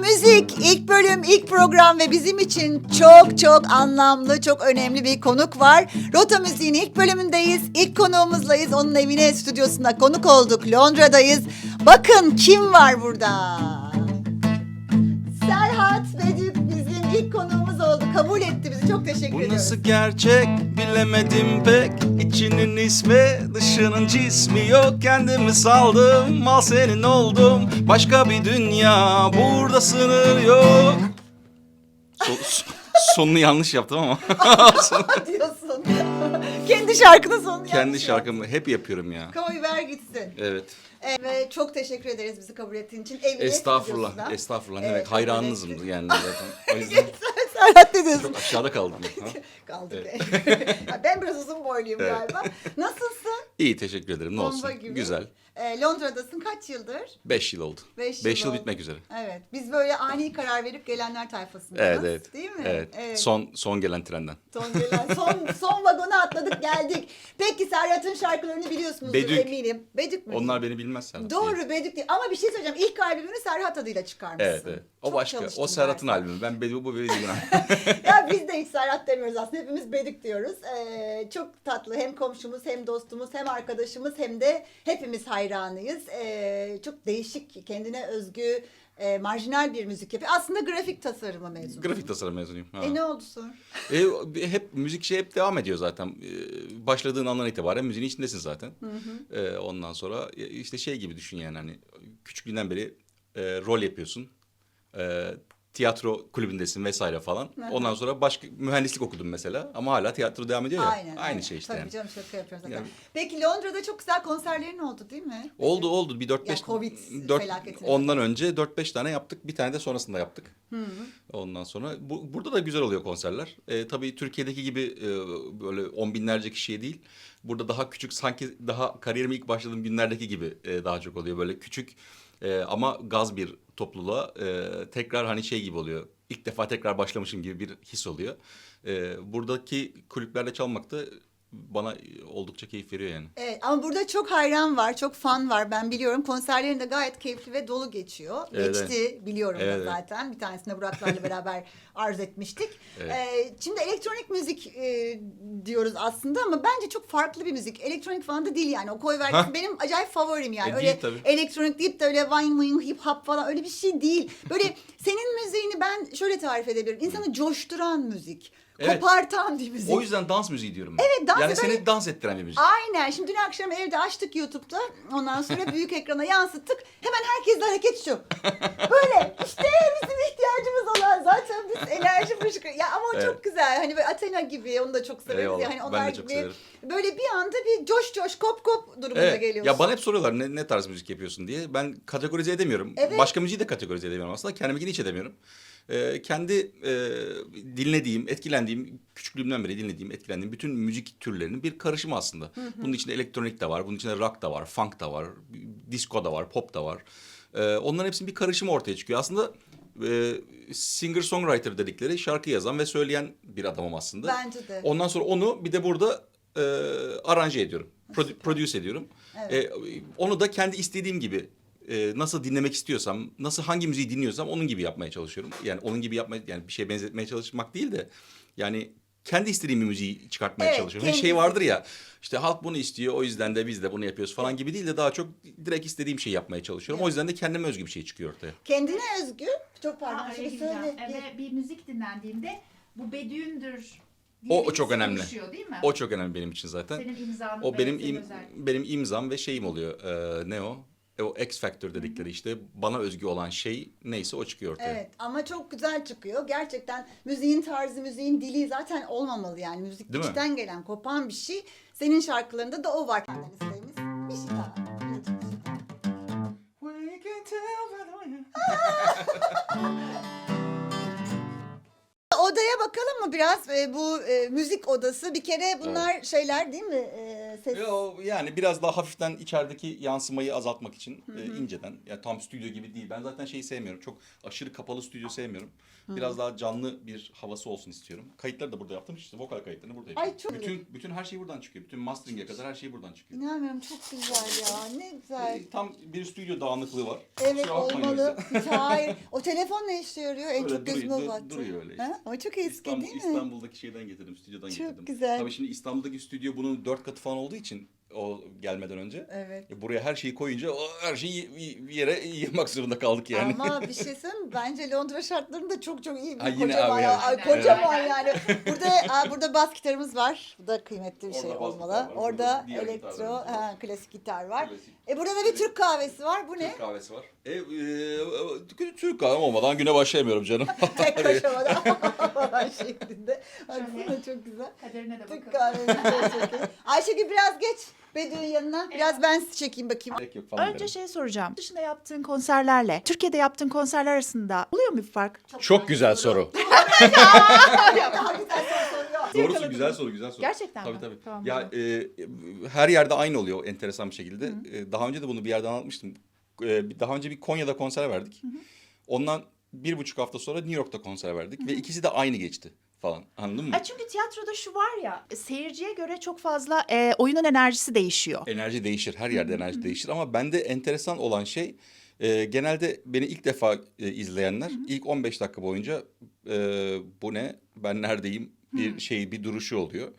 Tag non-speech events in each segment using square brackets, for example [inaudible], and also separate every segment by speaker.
Speaker 1: Müzik ilk bölüm, ilk program ve bizim için çok çok anlamlı, çok önemli bir konuk var. Rota Müziğin ilk bölümündeyiz. İlk konuğumuzlayız. Onun evine, stüdyosuna konuk olduk. Londra'dayız. Bakın kim var burada? Serhat Bedük bizim ilk konuğumuz. Kabul etti bizi. Çok teşekkür
Speaker 2: Bu
Speaker 1: ediyoruz.
Speaker 2: nasıl gerçek bilemedim pek İçinin ismi dışının cismi yok Kendimi saldım mal senin oldum Başka bir dünya burada sınır yok So- sonunu yanlış yaptım ama [laughs]
Speaker 1: diyorsun. Kendi şarkının sonunu
Speaker 2: Kendi
Speaker 1: yanlış
Speaker 2: şarkımı hep yapıyorum ya.
Speaker 1: Koy ver gitsin.
Speaker 2: Evet
Speaker 1: Evet, ve çok teşekkür ederiz bizi kabul ettiğin için. Evine,
Speaker 2: Estağfurullah. Estağfurullah
Speaker 1: Evet,
Speaker 2: evet,
Speaker 1: kabul
Speaker 2: hayranınızım yani zaten O yüzden [laughs]
Speaker 1: Serhat ne diyorsun?
Speaker 2: çok aşağıda kaldım [laughs] ha?
Speaker 1: Kaldık. [laughs] Ya ben biraz uzun boyluyum
Speaker 2: Evet.
Speaker 1: galiba. Nasılsın?
Speaker 2: İyi teşekkür ederim ne
Speaker 1: Bomba
Speaker 2: olsun
Speaker 1: gibi.
Speaker 2: Güzel
Speaker 1: Ee, Londra'dasın kaç yıldır?
Speaker 2: 5 yıl oldu
Speaker 1: Beş
Speaker 2: 5 yıl
Speaker 1: oldu.
Speaker 2: bitmek üzere
Speaker 1: Evet. Biz böyle ani karar verip gelenler tayfasındayız.
Speaker 2: Evet evet
Speaker 1: Değil mi?
Speaker 2: Evet, Son, son gelen trenden
Speaker 1: Son gelen, son, son vagona atladık geldik. Peki Serhat'ın şarkılarını biliyorsunuzdur
Speaker 2: Bedük.
Speaker 1: eminim. Bedük mü?
Speaker 2: Onlar beni bilmez Serhat.
Speaker 1: Doğru Bedük değil. Ama bir şey söyleyeceğim. İlk albümünü Serhat adıyla çıkarmışsın.
Speaker 2: Evet evet. O
Speaker 1: Çok
Speaker 2: başka.
Speaker 1: çalıştın
Speaker 2: O Serhat'ın albümü. Ben Bedu bu Bedu
Speaker 1: ya biz de hiç Serhat demiyoruz aslında. Hepimiz Bedük diyoruz. Ee, çok tatlı. Hem komşumuz hem dostumuz hem arkadaşımız hem de hepimiz hayranıyız. Ee, çok değişik, kendine özgü, e, marjinal bir müzik yapıyor. Aslında grafik tasarımı mezunu.
Speaker 2: Grafik tasarım mezunuyum. Ha.
Speaker 1: E ne oldu sonra?
Speaker 2: E, hep müzik şey hep devam ediyor zaten. E, başladığın andan itibaren müziğin içindesin zaten. E, ondan sonra e, işte şey gibi düşün yani hani küçüklüğünden beri e, rol yapıyorsun. E, tiyatro kulübündesin vesaire falan.
Speaker 1: Aha.
Speaker 2: Ondan sonra başka mühendislik okudum mesela ama hala tiyatro devam ediyor ya.
Speaker 1: Aynen.
Speaker 2: Aynı
Speaker 1: aynen.
Speaker 2: şey işte
Speaker 1: Tabii
Speaker 2: yani.
Speaker 1: canım şaka yapıyorum zaten.
Speaker 2: Yani-
Speaker 1: Peki Londra'da çok güzel konserlerin oldu değil mi?
Speaker 2: Oldu oldu bir 4-5
Speaker 1: Ya Covid
Speaker 2: 4
Speaker 1: felaketine.
Speaker 2: ondan önce 4-5 tane yaptık. Bir tane de sonrasında yaptık. Ondan sonra bu, burada da güzel oluyor konserler. E, tabii Türkiye'deki gibi e, böyle on binlerce kişiye değil. Burada daha küçük sanki daha kariyerime ilk başladığım günlerdeki gibi e, daha çok oluyor. Böyle küçük e, ama gaz bir topluluğa e, tekrar hani şey gibi oluyor. İlk defa tekrar başlamışım gibi bir his oluyor. E, buradaki kulüplerde çalmak da bana oldukça keyif veriyor yani.
Speaker 1: Evet ama burada çok hayran var, çok fan var. Ben biliyorum konserlerin de gayet keyifli ve dolu geçiyor.
Speaker 2: Evet,
Speaker 1: Geçti biliyorum
Speaker 2: Evet,
Speaker 1: da
Speaker 2: evet.
Speaker 1: zaten. Bir tanesini Buraklarla beraber [laughs] arz etmiştik.
Speaker 2: Evet.
Speaker 1: Ee, şimdi elektronik müzik e, diyoruz aslında ama bence çok farklı bir müzik. Elektronik falan da değil yani. O koy vergisi benim acayip favorim yani.
Speaker 2: E,
Speaker 1: öyle
Speaker 2: değil tabii.
Speaker 1: elektronik deyip de öyle wine wine hip hop falan öyle bir şey değil. Böyle [laughs] senin müziğini ben şöyle tarif edebilirim. İnsanı coşturan müzik.
Speaker 2: Evet.
Speaker 1: Kopartan bir müzik.
Speaker 2: O yüzden dans müziği diyorum. ben.
Speaker 1: Evet, dans
Speaker 2: Yani
Speaker 1: böyle-
Speaker 2: seni dans ettiren bir müzik.
Speaker 1: Aynen. Şimdi dün akşam evde açtık YouTube'da. Ondan sonra [laughs] büyük ekrana yansıttık. Hemen herkes de hareket şu. Böyle işte bizim ihtiyacımız olan zaten biz enerji fışkır. Ya ama o
Speaker 2: Evet.
Speaker 1: çok güzel. Hani böyle Athena gibi onu da çok severiz.
Speaker 2: Eyvallah.
Speaker 1: Ya. Hani
Speaker 2: Ben
Speaker 1: onlar
Speaker 2: de çok
Speaker 1: gibi
Speaker 2: severim.
Speaker 1: böyle bir anda bir coş coş kop kop durumuna
Speaker 2: Evet.
Speaker 1: geliyorsun.
Speaker 2: Ya bana hep soruyorlar ne, ne tarz müzik yapıyorsun diye. Ben kategorize edemiyorum.
Speaker 1: Evet.
Speaker 2: Başka müziği de kategorize edemiyorum aslında. Kendimi hiç edemiyorum. Ee, kendi e, dinlediğim, etkilendiğim, küçüklüğümden beri dinlediğim, etkilendiğim bütün müzik türlerinin bir karışımı aslında. Bunun içinde elektronik de var, bunun içinde rock da var, funk da var, disco da var, pop da var. Ee, onların hepsinin bir karışımı ortaya çıkıyor. Aslında e, singer-songwriter dedikleri şarkı yazan ve söyleyen bir adamım aslında.
Speaker 1: Bence de.
Speaker 2: Ondan sonra onu bir de burada e, aranje ediyorum. Produ- produce ediyorum.
Speaker 1: Evet.
Speaker 2: E, onu da kendi istediğim gibi e, nasıl dinlemek istiyorsam, nasıl hangi müziği dinliyorsam onun gibi yapmaya çalışıyorum. Yani onun gibi yapmaya yani bir şeye benzetmeye çalışmak değil de yani kendi istediğim bir müziği çıkartmaya
Speaker 1: Evet,
Speaker 2: çalışıyorum.
Speaker 1: Kendisi.
Speaker 2: şey vardır ya işte halk bunu istiyor o yüzden de biz de bunu yapıyoruz falan gibi değil de daha çok direkt istediğim şeyi yapmaya çalışıyorum. O yüzden de kendime özgü bir şey çıkıyor ortaya.
Speaker 1: Kendine özgü. Çok pardon.
Speaker 3: Araya gireceğim.
Speaker 1: söyle.
Speaker 3: Ve bir müzik dinlendiğinde bu bedüğündür
Speaker 2: O- o çok önemli.
Speaker 3: değil mi?
Speaker 2: O çok önemli benim için zaten.
Speaker 3: Senin imzan
Speaker 2: O benim im, benim imzam ve şeyim oluyor. Ee, ne o? E, o X Factor dedikleri işte bana özgü olan şey neyse o çıkıyor ortaya.
Speaker 1: Evet ama çok güzel çıkıyor. Gerçekten müziğin tarzı, müziğin dili zaten olmamalı yani. Müzik
Speaker 2: Değil mi?
Speaker 1: içten gelen, kopan bir şey. Senin şarkılarında da o var. İsteğimiz bir şey Mı biraz? Ee, bu e, müzik odası bir kere bunlar şeyler değil mi? E, ses.
Speaker 2: Yo, yani biraz daha hafiften içerideki yansımayı azaltmak için e, inceden. Ya tam stüdyo gibi değil. Ben zaten şeyi sevmiyorum. Çok aşırı kapalı stüdyo sevmiyorum. Biraz daha canlı bir havası olsun istiyorum. Kayıtları da burada yaptım. İşte vokal kayıtlarını burada
Speaker 1: Ay,
Speaker 2: yapıyorum.
Speaker 1: çok
Speaker 2: bütün bütün her şey buradan çıkıyor. Bütün mastering'e kadar her şey buradan çıkıyor.
Speaker 1: İnanmıyorum çok güzel ya. Ne güzel.
Speaker 2: E, tam bir stüdyo dağınıklığı var.
Speaker 1: Evet
Speaker 2: Kusura bakmayın
Speaker 1: olmalı.
Speaker 2: yüzden.
Speaker 1: Hayır. [laughs] O telefon ne işe yarıyor? En
Speaker 2: Öyle
Speaker 1: çok gözüme
Speaker 2: duruyor,
Speaker 1: o
Speaker 2: dur-
Speaker 1: battı.
Speaker 2: duruyor öyle işte.
Speaker 1: Ha? Ama çok eski
Speaker 2: İstanbul,
Speaker 1: değil?
Speaker 2: İstanbul'daki şeyden getirdim, stüdyodan
Speaker 1: Çok
Speaker 2: getirdim.
Speaker 1: güzel.
Speaker 2: Tabii şimdi İstanbul'daki stüdyo bunun dört katı falan olduğu için o gelmeden önce.
Speaker 1: Evet.
Speaker 2: e, Buraya her şeyi koyunca o her şeyi bir yere yığmak zorunda kaldık yani.
Speaker 1: Ama bir şey [laughs] söyleyeyim? Bence Londra şartlarında çok çok iyi bir
Speaker 2: Ha, yine
Speaker 1: kocaman.
Speaker 2: abi
Speaker 1: ya.
Speaker 3: Evet.
Speaker 1: kocaman yani. Burada aa, burada bas gitarımız var. Bu da kıymetli bir
Speaker 2: Orada
Speaker 1: şey
Speaker 2: bas
Speaker 1: olmalı.
Speaker 2: gitar var,
Speaker 1: Orada
Speaker 2: burada diğer
Speaker 1: elektro,
Speaker 2: gitarlarımız var.
Speaker 1: ha, klasik gitar var.
Speaker 2: Klasik.
Speaker 1: E burada da bir Türk kahvesi var. Bu ne?
Speaker 2: Türk kahvesi var. E, e, Türk kahvem olmadan güne başlayamıyorum canım. [laughs]
Speaker 1: Tek kaşamada falan şeklinde. Baksana çok güzel.
Speaker 3: Kaderine de
Speaker 1: Türk
Speaker 3: bakalım.
Speaker 1: çok [laughs] iyi. Ayşegül biraz geç Bedir'in yanına. Biraz ben sizi çekeyim bakayım.
Speaker 2: Gerek yok falan
Speaker 4: Önce
Speaker 2: derim.
Speaker 4: şey soracağım. Dışında yaptığın konserlerle, Türkiye'de yaptığın konserler arasında oluyor mu bir fark?
Speaker 2: Çok güzel soru. [laughs]
Speaker 1: Daha güzel soru soruyor.
Speaker 2: Doğrusu güzel soru, güzel soru.
Speaker 4: Gerçekten
Speaker 2: tabii,
Speaker 4: mi?
Speaker 2: Tabii
Speaker 4: Tamam,
Speaker 2: Ya e, her yerde aynı oluyor enteresan bir şekilde. E, daha önce de bunu bir yerden anlatmıştım. E, daha önce bir Konya'da konser verdik. Ondan bir buçuk hafta sonra New York'ta konser verdik. Ve ikisi de aynı geçti falan. Anladın mı?
Speaker 4: E çünkü tiyatroda şu var ya, seyirciye göre çok fazla e, oyunun enerjisi değişiyor.
Speaker 2: Enerji değişir. Her yerde enerji değişir. Ama bende enteresan olan şey e, genelde beni ilk defa e, izleyenler ilk 15 dakika boyunca e, bu ne ben neredeyim bir şey bir duruşu oluyor.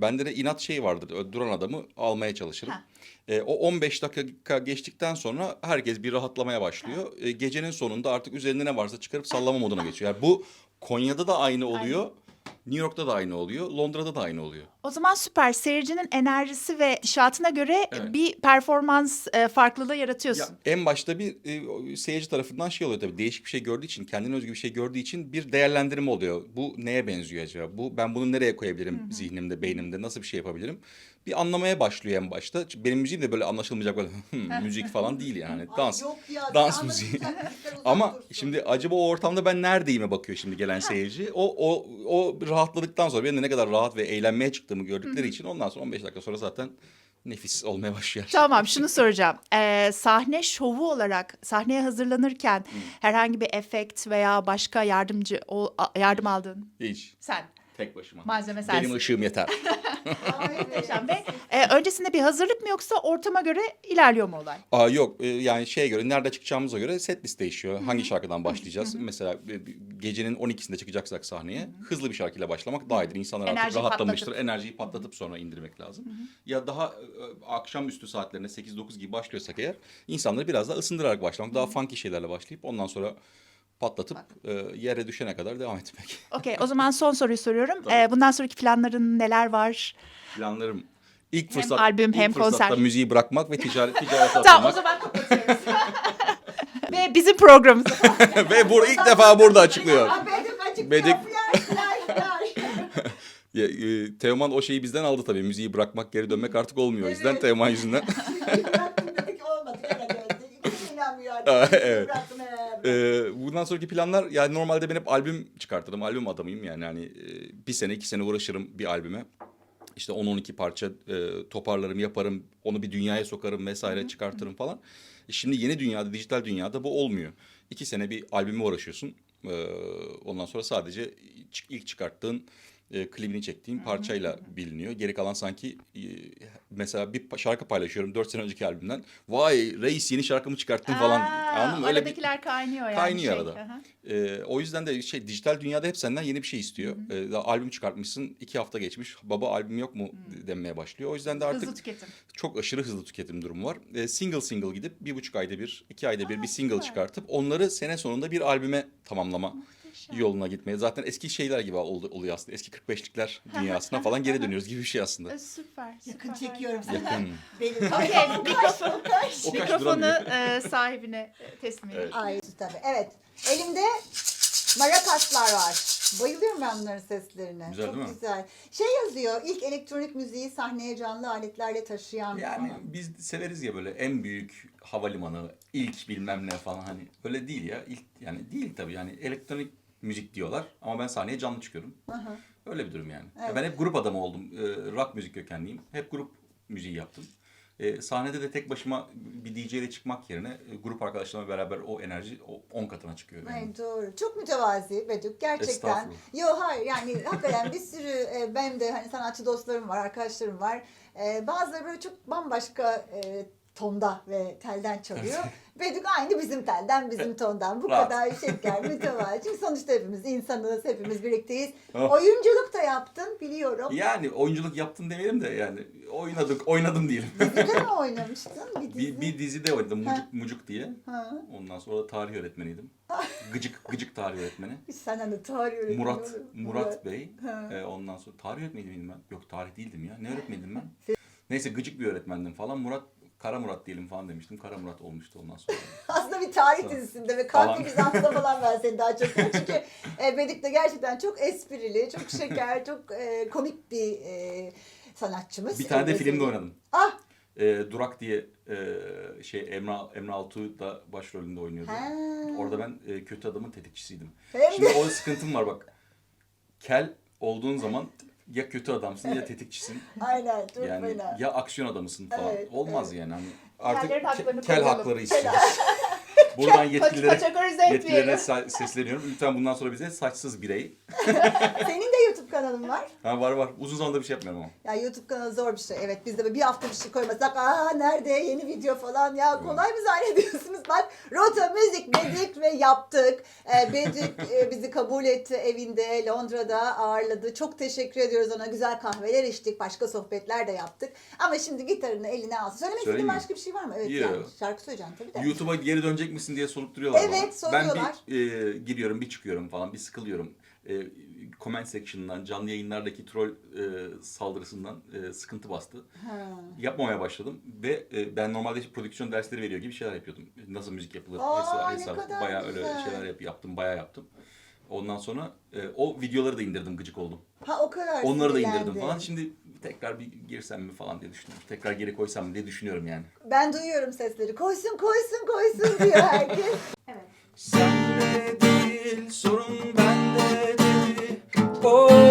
Speaker 2: Bende de inat şey vardır. Duran adamı almaya çalışırım.
Speaker 4: Ha.
Speaker 2: E, o 15 dakika geçtikten sonra herkes bir rahatlamaya başlıyor. E, gecenin sonunda artık üzerinde ne varsa çıkarıp sallama moduna [laughs] geçiyor. Yani bu Konya'da da aynı oluyor. New York'ta da aynı oluyor. Londra'da da aynı oluyor.
Speaker 4: O zaman süper. Seyircinin enerjisi ve gidişatına göre
Speaker 2: Evet.
Speaker 4: bir performans e, farklılığı yaratıyorsun.
Speaker 2: Ya en başta bir e, seyirci tarafından şey oluyor tabii değişik bir şey gördüğü için kendine özgü bir şey gördüğü için bir değerlendirme oluyor. Bu neye benziyor acaba? Bu ben bunu nereye koyabilirim zihnimde, beynimde nasıl bir şey yapabilirim? Bir anlamaya başlıyor en başta. Çünkü Benim müziğim de böyle anlaşılmayacak böyle [laughs] "Hmm, [laughs] müzik falan değil yani.
Speaker 1: Ay,
Speaker 2: Dans.
Speaker 1: yok ya,
Speaker 2: dans müziği. [laughs] Ama
Speaker 1: dursun.
Speaker 2: şimdi acaba o ortamda ben neredeyime bakıyor şimdi gelen seyirci. O o o rahatladıktan sonra benim de ne kadar rahat ve eğlenmeye çıktığımı gördükleri için ondan sonra 15 dakika sonra zaten nefis olmaya başlıyor.
Speaker 4: Tamam şunu soracağım. Ee, sahne şovu olarak sahneye hazırlanırken herhangi bir efekt veya başka yardımcı o, a- yardım aldın?
Speaker 2: Hiç.
Speaker 4: Sen.
Speaker 2: Tek başıma.
Speaker 4: Malzeme sensin.
Speaker 2: Benim ışığım yeter.
Speaker 4: Muhteşem. Ve [laughs] e, öncesinde bir hazırlık mı yoksa ortama göre ilerliyor mu olay?
Speaker 2: Aa yok e, yani şeye göre nerede çıkacağımıza göre set list değişiyor. Hangi şarkıdan başlayacağız? Mesela e, gecenin 12'sinde çıkacaksak sahneye hızlı bir şarkıyla başlamak daha iyidir. İnsanlar artık
Speaker 4: Enerjiyi
Speaker 2: rahatlamıştır.
Speaker 4: patlatıp.
Speaker 2: Enerjiyi patlatıp sonra indirmek lazım. Ya daha e, akşamüstü saatlerine 8-9 gibi başlıyorsak eğer insanları biraz daha ısındırarak başlamak. Daha funky şeylerle başlayıp ondan sonra patlatıp e, yere düşene kadar devam etmek. [laughs]
Speaker 4: Okey o zaman son soruyu soruyorum.
Speaker 2: Tabii.
Speaker 4: Ee, bundan sonraki planların neler var?
Speaker 2: Planlarım ilk
Speaker 4: Hem
Speaker 2: fırsat
Speaker 4: albüm,
Speaker 2: ilk
Speaker 4: hem
Speaker 2: fırsatta
Speaker 4: konser.
Speaker 2: müziği bırakmak ve ticaret [laughs] ticarete
Speaker 4: Tamam o zaman kapatıyoruz. [laughs] Ve bizim programımız.
Speaker 2: ve bu ilk defa burada açıklıyor.
Speaker 1: Ay, Bedim açık
Speaker 2: Bedik-
Speaker 1: ya, flash, flash, flash.
Speaker 2: Ya, e, Teoman o şeyi bizden aldı tabii. Müziği bırakmak, geri dönmek artık olmuyor. O yüzden
Speaker 1: Evet.
Speaker 2: Teoman yüzünden.
Speaker 1: Bıraktım dedik olmadı. Gene döndü. İnanmıyor artık.
Speaker 2: evet.
Speaker 1: Bıraktım evet.
Speaker 2: Ee, bundan sonraki planlar yani normalde ben hep albüm çıkartırım. Albüm adamıyım yani hani e, bir sene iki sene uğraşırım bir albüme. İşte 10-12 parça e, toparlarım yaparım. Onu bir dünyaya sokarım vesaire çıkartırım falan. E, Şimdi yeni dünyada, dijital dünyada bu olmuyor. İki sene bir albüme uğraşıyorsun. Ee, ondan sonra sadece ilk çıkarttığın e, klibini çektiğin parçayla biliniyor. Geri kalan sanki e, mesela bir şarkı paylaşıyorum dört sene önceki albümden. Vay reis yeni şarkımı çıkarttın falan.
Speaker 4: Aa,
Speaker 2: Anladın mı? Öyle bir,
Speaker 4: Aradakiler kaynıyor yani.
Speaker 2: Kaynıyor
Speaker 4: şey.
Speaker 2: arada. Ee, o yüzden de şey dijital dünyada hep senden yeni bir şey istiyor. Ee, daha albüm çıkartmışsın iki hafta geçmiş. Baba albüm yok mu denmeye başlıyor. O yüzden de artık
Speaker 4: Hızlı tüketim.
Speaker 2: çok aşırı hızlı tüketim durumu var. Ee, single single gidip bir buçuk ayda bir, iki ayda bir
Speaker 4: Aa,
Speaker 2: bir single
Speaker 4: süper.
Speaker 2: çıkartıp onları sene sonunda bir albüme tamamlama
Speaker 4: Muhteşem.
Speaker 2: Yoluna gitmeye. Zaten eski şeyler gibi oldu, oluyor aslında. Eski 45'likler [laughs] dünyasına falan geri dönüyoruz gibi bir şey aslında.
Speaker 4: Ee, Süper.
Speaker 1: Yakın
Speaker 4: süper,
Speaker 1: çekiyorum seni.
Speaker 2: Yakın.
Speaker 1: Benim. [laughs]
Speaker 4: Okey mikrofon,
Speaker 2: O kaç
Speaker 4: mikrofonu e, sahibine e, teslim edelim.
Speaker 2: Evet.
Speaker 1: Ay tabii. Evet. Elimde marakaslar var. Bayılıyorum ben bunların seslerine.
Speaker 2: Güzel
Speaker 1: Çok
Speaker 2: değil mi?
Speaker 1: güzel. Şey yazıyor. ilk elektronik müziği sahneye canlı aletlerle taşıyan.
Speaker 2: Yani
Speaker 1: falan.
Speaker 2: biz severiz ya böyle en büyük havalimanı, ilk bilmem ne falan hani öyle değil ya. İlk yani değil tabii yani elektronik müzik diyorlar ama ben sahneye canlı çıkıyorum.
Speaker 1: Aha.
Speaker 2: Öyle bir durum yani. Ya
Speaker 1: Evet.
Speaker 2: Ben hep grup adamı oldum. Ee, rock müzik kökenliyim. Hep grup müziği yaptım. E, sahnede de tek başıma bir DJ ile çıkmak yerine e, grup arkadaşlarımla beraber o enerji o 10 katına çıkıyor. benim.
Speaker 1: Ay doğru. Çok mütevazi Bedük gerçekten. Yo hayır yani hakikaten bir sürü e, benim de hani sanatçı dostlarım var, arkadaşlarım var. E, bazıları böyle çok bambaşka e, tonda ve telden çalıyor. Bedük aynı bizim telden, bizim tondan. Bu
Speaker 2: Rahat.
Speaker 1: kadar şeker. Çünkü sonuçta hepimiz insanız, hepimiz birlikteyiz.
Speaker 2: Oh.
Speaker 1: Oyunculuk da yaptın biliyorum.
Speaker 2: Yani oyunculuk yaptın demeyelim de yani oynadık oynadım diyelim.
Speaker 1: Dizide mi [laughs] oynamıştın? Bir dizi.
Speaker 2: bir, bir dizide oynadım
Speaker 1: Ha.
Speaker 2: Mucuk, Mucuk diye.
Speaker 1: Ha.
Speaker 2: Ondan sonra da tarih öğretmeniydim. Gıcık gıcık tarih öğretmeni.
Speaker 1: Sen hani tarih öğretmeni
Speaker 2: Murat
Speaker 1: olur.
Speaker 2: Murat Bey.
Speaker 1: Ha.
Speaker 2: Ee, ondan sonra tarih öğretmeni miydim ben? Yok tarih değildim ya. Ne öğretmeniydim ben? Neyse gıcık bir öğretmendim falan. Murat Kara Murat diyelim falan demiştim. Kara Murat olmuştu ondan sonra. [laughs]
Speaker 1: Aslında bir tarih
Speaker 2: Tamam.
Speaker 1: dizisinde ve. Kalp Bizans'ta falan ben seni daha çok. [laughs] Çünkü e, Bedik de gerçekten çok esprili, çok şeker, çok e, komik bir e, sanatçımız.
Speaker 2: Bir tane de filmde oynadım.
Speaker 1: Ah!
Speaker 2: Ee, Durak diye e, şey Emre Emre Altuğ da başrolünde oynuyordu.
Speaker 1: Ha.
Speaker 2: Orada ben e, kötü adamın tetikçisiydim.
Speaker 1: Hem
Speaker 2: Şimdi
Speaker 1: de
Speaker 2: o sıkıntım var bak. Kel olduğun zaman ya kötü adamsın ya tetikçisin. [laughs]
Speaker 1: aynen çok
Speaker 2: Yani
Speaker 1: fena.
Speaker 2: ya aksiyon adamısın falan.
Speaker 1: Evet,
Speaker 2: Olmaz
Speaker 1: evet.
Speaker 2: yani. Hani artık
Speaker 4: Kellerin haklarını
Speaker 2: ke- kel hakları istiyoruz. [laughs] Buradan yetkililere,
Speaker 4: Kategorize
Speaker 2: yetkililere
Speaker 4: etmeyelim.
Speaker 2: sa- sesleniyorum. Lütfen bundan sonra bize saçsız birey. [laughs]
Speaker 1: Senin YouTube kanalın var.
Speaker 2: Ha, var var. Uzun zamandır bir şey yapmıyorum ama.
Speaker 1: Ya YouTube kanalı zor bir şey. Evet biz de böyle bir hafta bir şey koymasak aa nerede yeni video falan ya kolay mı zannediyorsunuz? Bak Rota Müzik dedik ve yaptık. Ee, Bedik e, bizi kabul etti evinde Londra'da ağırladı. Çok teşekkür ediyoruz ona. Güzel kahveler içtik. Başka sohbetler de yaptık. Ama şimdi gitarını eline alsın. Söylemek istediğin
Speaker 2: Söyleyeyim mi?
Speaker 1: başka bir şey var mı? Evet
Speaker 2: Yok.
Speaker 1: yani şarkı söyleyeceksin tabii de.
Speaker 2: YouTube'a geri dönecek misin diye sorup duruyorlar
Speaker 1: Evet,
Speaker 2: bana. Ben
Speaker 1: soruyorlar.
Speaker 2: bir e, giriyorum, bir çıkıyorum falan, bir sıkılıyorum. E, comment section'dan, canlı yayınlardaki troll e, saldırısından e, sıkıntı bastı.
Speaker 1: Ha.
Speaker 2: Yapmamaya başladım ve e, ben normalde işte prodüksiyon dersleri veriyor gibi şeyler yapıyordum. Nasıl müzik yapılır,
Speaker 1: Aa,
Speaker 2: hesap,
Speaker 1: ne
Speaker 2: hesap.
Speaker 1: kadar
Speaker 2: bayağı öyle
Speaker 1: güzel.
Speaker 2: şeyler yap, yaptım, bayağı yaptım. Ondan sonra e, o videoları da indirdim, gıcık oldum.
Speaker 1: Ha o kadar
Speaker 2: Onları da indirdim falan. Şimdi tekrar bir girsem mi falan diye düşünüyorum. Tekrar geri koysam mı diye düşünüyorum yani.
Speaker 1: Ben duyuyorum sesleri. Koysun koysun koysun diyor herkes. [laughs]
Speaker 3: Evet.
Speaker 2: Sende değil sorun bende Oh.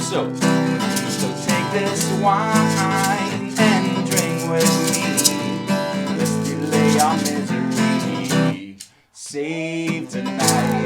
Speaker 2: So. So take this wine and drink with me. Let's delay our misery. Save tonight.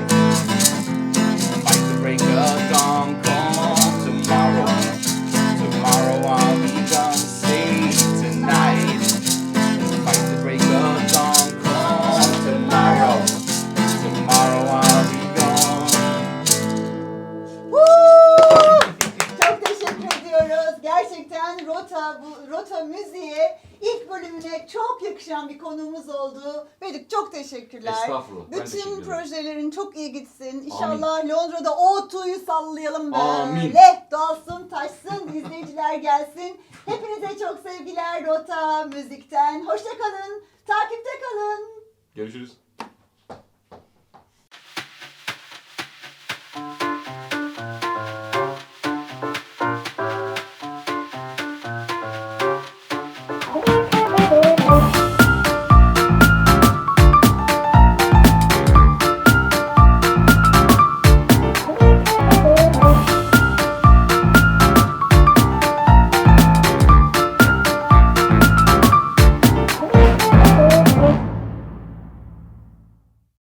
Speaker 1: Rota bu Rota müziğe ilk bölümüne çok yakışan bir konuğumuz oldu. Bedik çok teşekkürler.
Speaker 2: Estağfurullah, ben teşekkür
Speaker 1: Bütün
Speaker 2: ederim.
Speaker 1: projelerin çok iyi gitsin. İnşallah Londra'da o tuyu sallayalım böyle.
Speaker 2: Amin.
Speaker 1: Dalsın, taşsın, [laughs] izleyiciler gelsin. Hepinize çok sevgiler Rota Müzik'ten. Hoşça kalın. Takipte kalın.
Speaker 2: Görüşürüz.